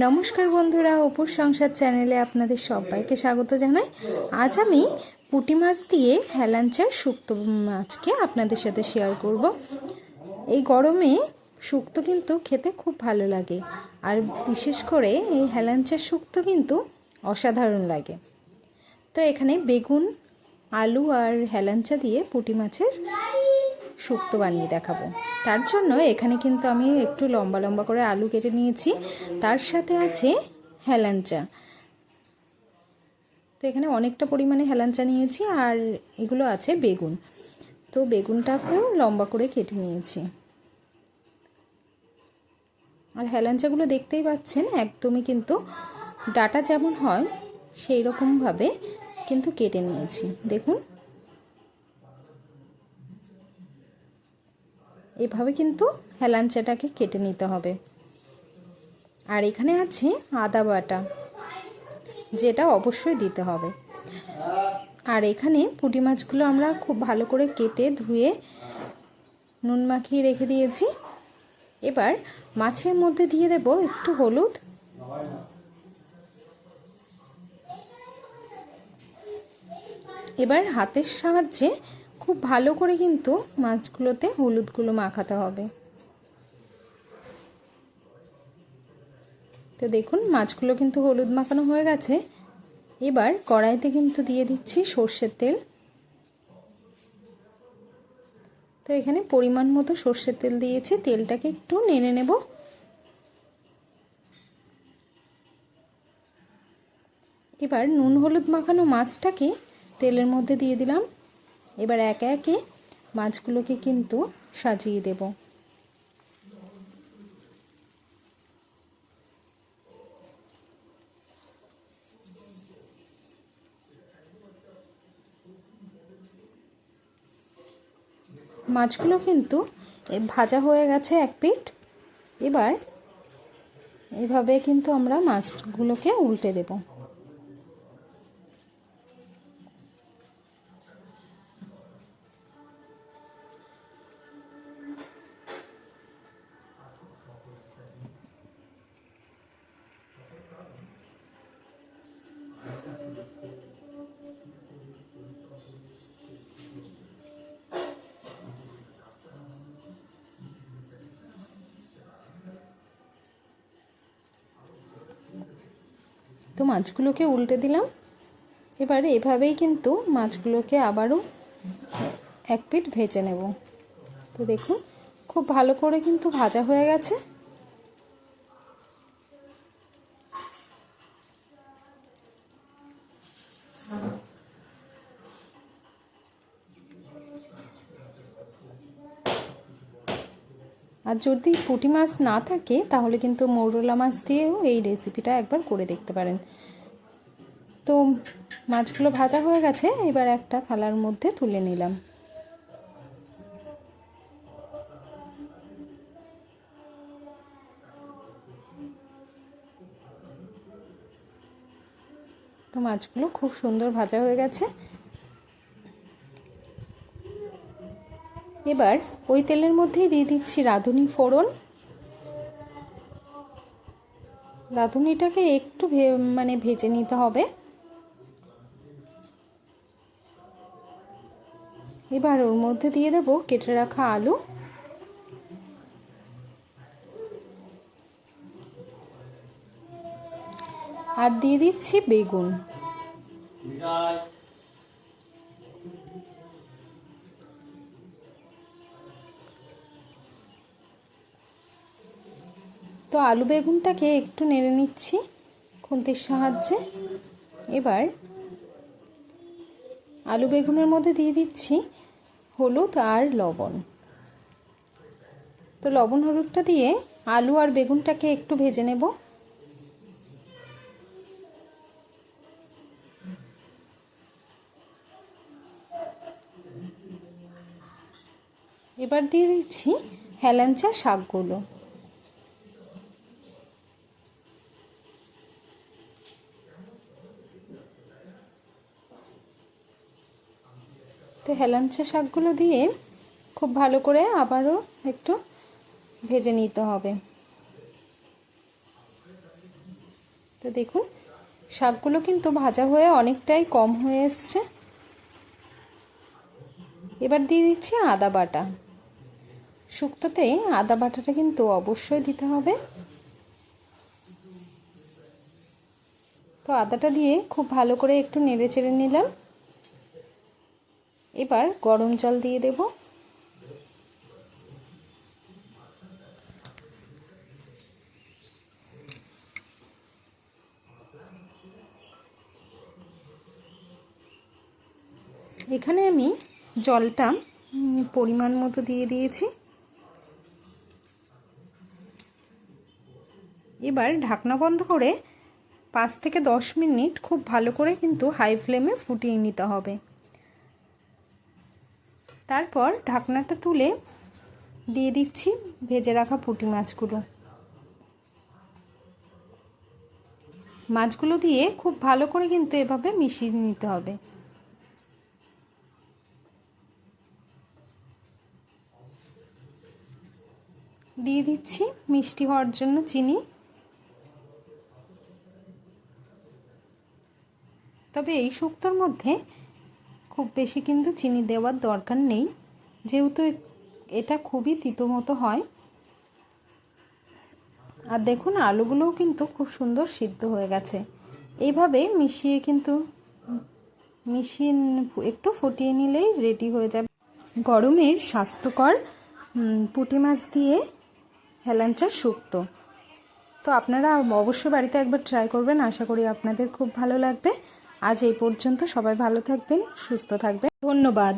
নমস্কার বন্ধুরা, অপুর সংসার চ্যানেলে আপনাদের সবাইকে স্বাগত জানাই। আজ আমি পুঁটি মাছ দিয়ে হেলাঞ্চার শুক্তো মাছকে আপনাদের সাথে শেয়ার করব। এই গরমে শুক্তো কিন্তু খেতে খুব ভালো লাগে, আর বিশেষ করে এই হেলাঞ্চার শুক্তো কিন্তু অসাধারণ লাগে। তো এখানে বেগুন, আলু আর হেলাঞ্চা দিয়ে পুঁটি মাছের শুক্তো বানিয়ে দেখাবো। তার জন্য এখানে কিন্তু আমি একটু লম্বা লম্বা করে আলু কেটে নিয়েছি। তার সাথে আছে হেলাঞ্চা তো এখানে অনেকটা পরিমাণে হেলাঞ্চা নিয়েছি আর এগুলো আছে বেগুন। তো বেগুনটাকেও লম্বা করে কেটে নিয়েছি। আর হেলাঞ্চাগুলো দেখতেই পাচ্ছেন, একদমই কিন্তু ডাটা যেমন হয় সেই রকমভাবে কিন্তু কেটে নিয়েছি। দেখুন এভাবে কিন্তু হেলাঞ্চাটাকে কেটে নিতে হবে। আর এখানে আছে আদা বাটা, যেটা অবশ্যই দিতে হবে। আর এখানে পুঁটি মাছগুলো আমরা খুব ভালো করে কেটে ধুয়ে নুন মাখিয়ে রেখে দিয়েছি। এবার মাছের মধ্যে দিয়ে দেব একটু হলুদ। এবার হাতের সাহায্যে খুব ভালো করে কিন্তু মাছগুলোতে হলুদগুলো মাখাতে হবে। তো দেখুন, মাছগুলো কিন্তু হলুদ মাখানো হয়ে গেছে। এবার কড়াইতে কিন্তু দিয়ে দিচ্ছি সর্ষের তেল। তো এখানে পরিমাণ মতো সর্ষের তেল দিয়েছি। তেলটাকে একটু নেড়ে নেব। এবার নুন হলুদ মাখানো মাছটাকে তেলের মধ্যে দিয়ে দিলাম। এবার একে একে মাছগুলোকে কিন্তু সাজিয়ে দেব। মাছগুলো কিন্তু ভাজা হয়ে গেছে এক পিঠ। এবার এভাবে কিন্তু আমরা মাছগুলোকে উল্টে দেবো। তো মাছগুলোকে উল্টে দিলাম। এবারে এভাবেই কিন্তু মাছগুলোকে আবারও এক পিট ভেজে নেব। তো দেখুন, খুব ভালো করে কিন্তু ভাজা হয়ে গেছে। আর যদি পুঁটি মাছ না থাকে, তাহলে কিন্তু মৌরলা মাছ দিয়েও এই রেসিপিটা একবার করে দেখতে পারেন। তো মাছগুলো ভাজা হয়ে গেছে, এবার একটা থালার মধ্যে তুলে নিলাম। তো মাছগুলো খুব সুন্দর ভাজা হয়ে গেছে। এবার ওই তেলের মধ্যেই দিয়ে দিচ্ছি রাঁধুনি ফোড়ন। রাঁধুনিটাকে একটু মানে ভেজে নিতে হবে। এবার ওর মধ্যে দিয়ে দেব কেটে রাখা আলু। আর দিয়ে দিচ্ছি বেগুন। তো আলু বেগুনটাকে একটু নেড়ে নিচ্ছি খুন্তির সাহায্যে। এবার আলু বেগুনের মধ্যে দিয়ে দিচ্ছি হলুদ আর লবণ। তো লবণ হলুদটা দিয়ে আলু আর বেগুনটাকে একটু ভেজে নেব। এবার দিয়ে দিচ্ছি হেলাঞ্চা শাকগুলো। হেলাঞ্চা শাকগুলো দিয়ে খুব ভালো করে আবারও একটু ভেজে নিতে হবে। তো দেখুন, শাকগুলো কিন্তু ভাজা হয়ে অনেকটাই কম হয়ে এসছে। এবার দিয়ে দিচ্ছি আদা বাটা। শুক্তোতে আদা বাটাটা কিন্তু অবশ্যই দিতে হবে। তো আদাটা দিয়ে খুব ভালো করে একটু নেড়ে চেড়ে নিলাম। এবার গরম জল দিয়ে দেব। এখানে আমি জলটা পরিমাণ মতো দিয়ে দিয়েছি। এবার ঢাকনা বন্ধ করে পাঁচ থেকে দশ মিনিট খুব ভালো করে কিন্তু হাই ফ্লেমে ফুটিয়ে নিতে হবে। তারপর ঢাকনাটা তুলে দিয়ে দিচ্ছি ভেজে রাখা পুঁটি মাছগুলো। মাছগুলো দিয়ে খুব ভালো করে কিন্তু এভাবে মিশিয়ে নিতে হবে। দিয়ে দিচ্ছি মিষ্টি হওয়ার জন্য চিনি। তবে এই শুক্তোর মধ্যে খুব বেশি কিন্তু চিনি দেওয়ার দরকার নেই। যেহেতু এটা খুবই তিতো মতো হয়। আর দেখুন, আলুগুলোও কিন্তু খুব সুন্দর সিদ্ধ হয়ে গেছে। এইভাবে মিশিয়ে কিন্তু, মিশিয়ে একটু ফুটিয়ে নিলেই রেডি হয়ে যাবে। গরমের স্বাস্থ্যকর পুঁটি মাছ দিয়ে হেলাঞ্চার শুক্তো। তো আপনারা অবশ্যই বাড়িতে একবার ট্রাই করবেন, আশা করি আপনাদের খুব ভালো লাগবে। আজ এই পর্যন্ত সবাই ভালো থাকবেন সুস্থ থাকবেন। ধন্যবাদ।